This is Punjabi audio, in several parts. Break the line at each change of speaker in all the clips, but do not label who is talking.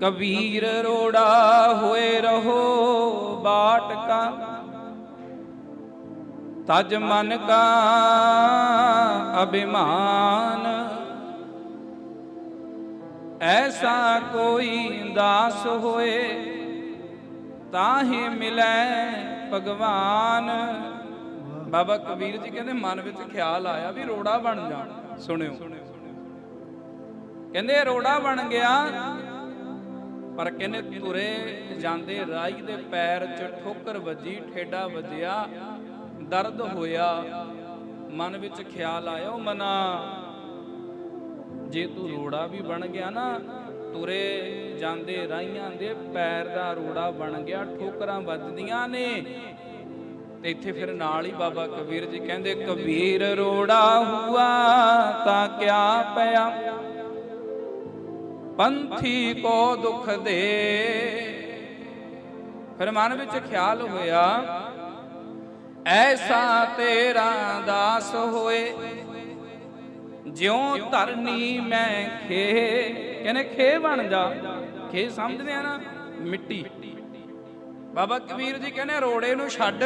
ਕਬੀਰ ਰੋੜਾ ਹੋਏ ਰਹੋ ਬਾਟ ਕਾ ਤਜ ਮਨ ਕਾ ਅਭਿਮਾਨ। ਐਸਾ ਕੋਈ ਦਾਸ ਹੋਏ ਤਾਹੀ ਮਿਲੈ ਭਗਵਾਨ। ਬਾਬਾ ਕਬੀਰ ਜੀ ਕਹਿੰਦੇ ਮਨ ਵਿੱਚ ਖਿਆਲ ਆਇਆ ਵੀ ਰੋੜਾ ਬਣ ਜਾ, ਸੁਣਿਓ। ਕਹਿੰਦੇ ਰੋੜਾ ਬਣ ਗਿਆ ਪਰ ਕਹਿੰਦੇ ਤੁਰੇ ਜਾਂਦੇ ਰਾਈ ਦੇ ਪੈਰ 'ਚ ਠੋਕਰ ਵੱਜੀ, ਠੇਡਾ ਵੱਜਿਆ, ਦਰਦ ਹੋਇਆ। ਮਨ ਵਿੱਚ ਖਿਆਲ ਆਇਆ, ਉਹ ਮਨਾ, ਜੇ ਤੂੰ ਰੋੜਾ ਵੀ ਬਣ ਗਿਆ ਨਾ, ਤੁਰੇ ਜਾਂਦੇ ਰਾਈਆਂ ਦੇ ਪੈਰ ਦਾ ਰੋੜਾ ਬਣ ਗਿਆ, ਠੋਕਰਾਂ ਵੱਜਦੀਆਂ ਨੇ। ਤੇ ਇੱਥੇ ਫਿਰ ਨਾਲ ਹੀ ਬਾਬਾ ਕਬੀਰ ਜੀ ਕਹਿੰਦੇ, ਕਬੀਰ ਰੋੜਾ ਹੁਆ ਤਾਂ ਕਿਆ ਪਿਆ? ਪੰਥੀ ਕੋ ਦੁਖ ਦੇ। ਫਿਰ ਮਨ ਵਿੱਚ ਖਿਆਲ ਹੋਇਆ, ਐਸਾ ਤੇਰਾ ਦਾਸ ਹੋਏ, ਜਿਉ ਧਰਨੀ ਮੈਂ ਖੇ। ਕਹਿੰਦੇ ਖੇ ਬਣ ਜਾ। ਖੇ ਸਮਝਦੇ ਆ ਨਾ, ਮਿੱਟੀ। ਬਾਬਾ ਕਬੀਰ ਜੀ ਕਹਿੰਦੇ ਰੋੜੇ ਨੂੰ ਛੱਡ,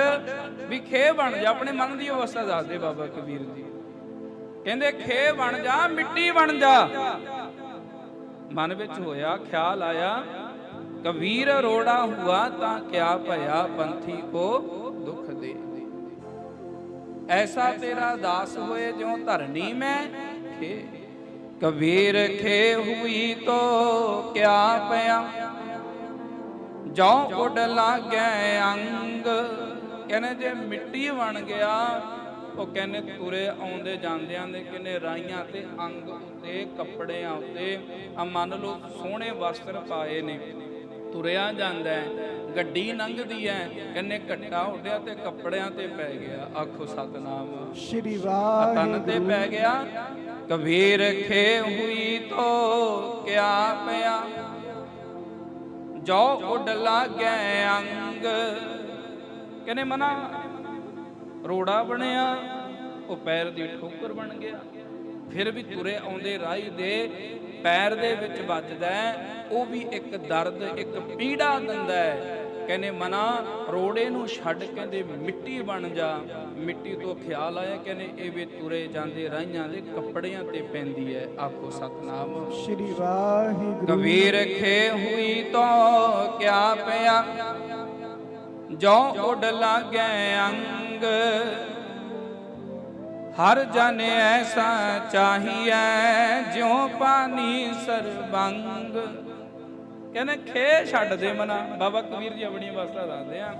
ਵੀ ਖੇ ਬਣ ਜਾ। ਆਪਣੇ ਮਨ ਦੀ ਅਵਸਥਾ ਦੱਸਦੇ ਬਾਬਾ ਕਬੀਰ ਜੀ। ਕਹਿੰਦੇ ਖੇ ਬਣ ਜਾ, ਮਿੱਟੀ ਬਣ ਜਾ। ਮਨ ਵਿੱਚ ਹੋਇਆ, ਖਿਆਲ ਆਇਆ, ਕਬੀਰ ਰੋੜਾ ਹੁਆ ਤਾਂ ਕਿਆ ਭਇਆ ਪੰਥੀ ਕੋ ਦੁਖ ਦੇ। ਐਸਾ ਤੇਰਾ ਦਾਸ ਹੋਏ ਜਿਉ ਧਰਨੀ ਮੈਂ ਖੇ। ਕਬੀਰ ਖੇ ਹੁਈ ਤੋ ਕਿਆ ਪਿਆ ਜੋ ਉੱਡ ਲਾਗੈ ਅੰਗ, ਕਹਿੰਦੇ ਜੇ ਮਿੱਟੀ ਬਣ ਗਿਆ ਉਹ ਕਹਿੰਦੇ ਤੁਰੇ ਆਉਂਦੇ ਜਾਂਦਿਆਂ ਦੇ ਕਿਨੇ ਰਾਈਆਂ ਤੇ ਅੰਗ ਉੱਤੇ ਕੱਪੜਿਆਂ ਉੱਤੇ। ਆ ਮੰਨ ਲਓ ਸੋਹਣੇ ਵਸਤਰ ਪਾਏ ਨੇ। ਤੁਰਿਆ ਜਾਂਦਾ ਹੈ ਗੱਡੀ ਲੰਘਦੀ ਹੈ ਕਹਿੰਦੇ ਘੱਟਾ ਉੱਡਿਆ ਤੇ ਕੱਪੜਿਆਂ ਤੇ ਪੈ ਗਿਆ। ਆਖੋ ਸਤਨਾਮ।
ਸ਼੍ਰੀ
ਤਨ
ਵਾਹਿਗੁਰੂ
ਤੇ ਪੈ ਗਿਆ। ਕਬੀਰ ਖੇ ਹੁਈ ਤੋ ਕਿਆ ਪਿਆ। ਜੋ ਉੱਡ ਲਾਗੈ ਅੰਗ। ਕਹਿੰਦੇ ਮਨਾ ਰੋੜਾ ਬਣਿਆ ਉਹ ਪੈਰ ਦੀ ਠੋਕਰ ਬਣ ਗਿਆ। ਫਿਰ ਵੀ ਤੁਰੇ ਆਉਂਦੇ ਰਾਹੀ ਦੇ ਪੈਰ ਦੇ ਵਿੱਚ ਵੱਜਦਾ ਉਹ ਵੀ ਇੱਕ ਦਰਦ ਇੱਕ ਪੀੜਾ ਦਿੰਦਾ ਹੈ। ਕਹਿੰਦੇ ਮਨਾ ਰੋੜੇ ਨੂੰ ਛੱਡ ਕਹਿੰਦੇ ਮਿੱਟੀ ਬਣ ਜਾ। ਮਿੱਟੀ ਤੋਂ ਖਿਆਲ ਆਇਆ ਕਹਿੰਦੇ ਇਹ ਵੀ ਤੁਰੇ ਜਾਂਦੇ ਰਾਹੀਆਂ ਦੇ ਕੱਪੜਿਆਂ ਤੇ ਪੈਂਦੀ ਹੈ। ਆਖੋ ਸਤਨਾਮ।
ਸ਼੍ਰੀ ਵਾਹਿਗੁਰੂ।
ਕਬੀਰ ਖੇ ਹੁਈ ਤੋ ਕਿਆ ਪਿਆ ਜੋ ਉੱਡ ਲਾਗੈ ਅੰਗ। ਹਰ ਜਨ ਐਸਾ ਚਾਹੀਐ, ਜਿਉ ਪਾਣੀ ਸਰਬੰਗ। ਕਹਿੰਦੇ ਖੇ ਛੱਡ ਦੇ ਮਨਾ। ਬਾਬਾ ਕਬੀਰ ਜੀ ਆਪਣੀ ਅਵਸਥਾ ਦੱਸਦੇ ਆ।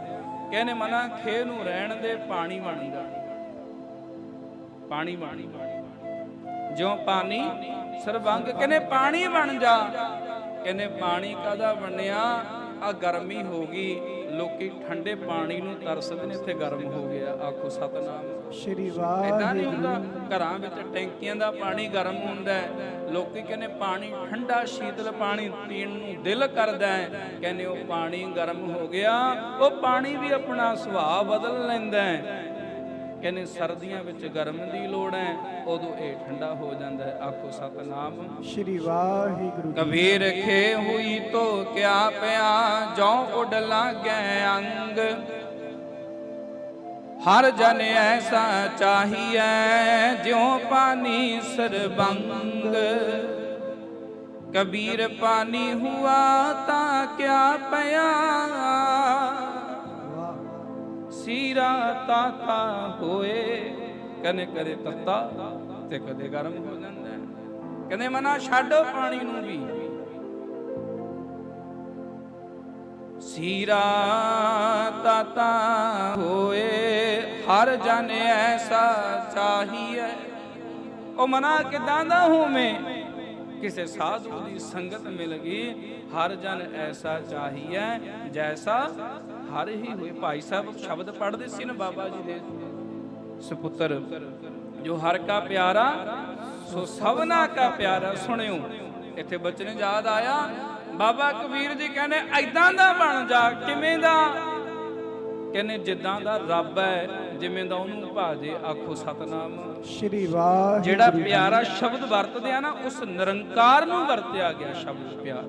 ਕਹਿੰਦੇ ਮਨਾ, ਖੇ ਨੂੰ ਰਹਿਣ ਦੇ, ਪਾਣੀ ਬਣ ਜਾ। ਪਾਣੀ ਬਣ ਜਿਉ ਪਾਣੀ ਸਰਬੰਗ। ਕਹਿੰਦੇ ਪਾਣੀ ਬਣ ਜਾ। ਕਹਿੰਦੇ ਪਾਣੀ ਕਾਦਾ ਬਣਿਆ? ਆ ਗਰਮੀ ਹੋ ਗਈ ਲੋਕੀ ਠੰਡੇ ਪਾਣੀ ਨੂੰ ਤਰਸਦੇ ਨੇ ਇੱਥੇ ਗਰਮ ਹੋ ਗਿਆ ਆਖੋ ਸਤਨਾਮ।
ਸ਼੍ਰੀ
ਇਦਾਂ ਨਹੀਂ ਹੁੰਦਾ
ਵਾਹਿਗੁਰੂ।
ਘਰਾਂ ਵਿੱਚ ਟੈਂਕੀਆਂ ਦਾ ਪਾਣੀ ਗਰਮ ਹੁੰਦਾ ਹੈ ਲੋਕੀ ਕਹਿੰਦੇ ਪਾਣੀ ਠੰਡਾ ਸ਼ੀਤਲ ਪਾਣੀ ਪੀਣ ਨੂੰ ਦਿਲ ਕਰਦਾ ਹੈ ਕਹਿੰਦੇ ਉਹ ਪਾਣੀ ਗਰਮ ਹੋ ਗਿਆ ਉਹ ਪਾਣੀ ਵੀ ਆਪਣਾ ਸੁਭਾਅ ਬਦਲ ਲੈਂਦਾ ਹੈ। ਕਹਿੰਦੇ ਸਰਦੀਆਂ ਵਿੱਚ ਗਰਮ ਦੀ ਲੋੜ ਹੈ ਉਦੋਂ ਇਹ ਠੰਡਾ ਹੋ ਜਾਂਦਾ ਹੈ। ਆਖੋ ਸਤਨਾਮ।
ਸ਼੍ਰੀ ਵਾਹਿਗੁਰੂ
ਕਬੀਰ ਖੇ ਹੋਈ ਤੋ ਕਿਆ ਪਿਆ ਜੋ ਉੱਡ ਲਾਗੈ ਅੰਗ। ਹਰ ਜਨ ਐਸਾ ਚਾਹੀਐ ਜਿਉ ਪਾਣੀ ਸਰਬੰਗ। ਕਬੀਰ ਪਾਣੀ ਹੁਆ ਤਾਂ ਕਿਆ ਪਿਆ ਸੀਰਾ ਤਾਤਾ ਹੋਏ। ਕਨੇ ਕਦੇ ਤੱਤਾ ਤੇ ਕਦੇ ਗਰਮ ਹੋ ਜਾਂਦਾ। ਕਹਿੰਦੇ ਮਨਾ ਛੱਡੋ ਪਾਣੀ ਨੂੰ ਵੀ। ਸੀਰਾ ਤਾਤਾ ਹੋਏ, ਹਰ ਜਨ ਐਸਾ ਚਾਹੀਏ ਉਹ ਮਨਾ ਕਿਦਾਂ ਦਾ ਹੋਵੇਂ? ਕਿਸੇ ਸਾਧੂ ਦੀ ਸੰਗਤ ਮਿਲ ਗਈ, ਹਰ ਜਨ ਐਸਾ ਚਾਹੀਏ ਜੈਸਾ ਹਰ ਹੀ ਹੋਏ। ਭਾਈ ਸਾਹਿਬ ਸ਼ਬਦ ਪੜ੍ਹਦੇ ਸੀ ਨਾ ਬਾਬਾ ਜੀ ਦੇ। ਸੁਪੁੱਤਰ, ਜੋ ਹਰ ਕਾ ਪਿਆਰਾ, ਸੋ ਸਭਨਾ ਕਾ ਪਿਆਰਾ ਸੁਣਿਓ। ਇੱਥੇ ਬਚਨ ਯਾਦ ਆਇਆ, ਬਾਬਾ ਕਬੀਰ ਜੀ ਕਹਿੰਦੇ ਐਦਾਂ ਦਾ ਬਣ ਜਾ, ਕਿਵੇਂ ਦਾ? ਕਹਿੰਦੇ ਜਿੱਦਾਂ ਦਾ ਰੱਬ ਹੈ ਜਿਵੇਂ ਦਾ ਉਹਨੂੰ ਭਾਜੇ ਆਖੋ ਸਤਨਾਮ।
ਸ਼੍ਰੀ ਵਾਹਿਗੁਰੂ
ਜਿਹੜਾ ਪਿਆਰਾ ਸ਼ਬਦ ਵਰਤਦੇ ਆ ਨਾ ਉਸ ਨਿਰੰਕਾਰ ਨੂੰ ਵਰਤਿਆ ਗਿਆ ਸ਼ਬਦ ਪਿਆਰਾ।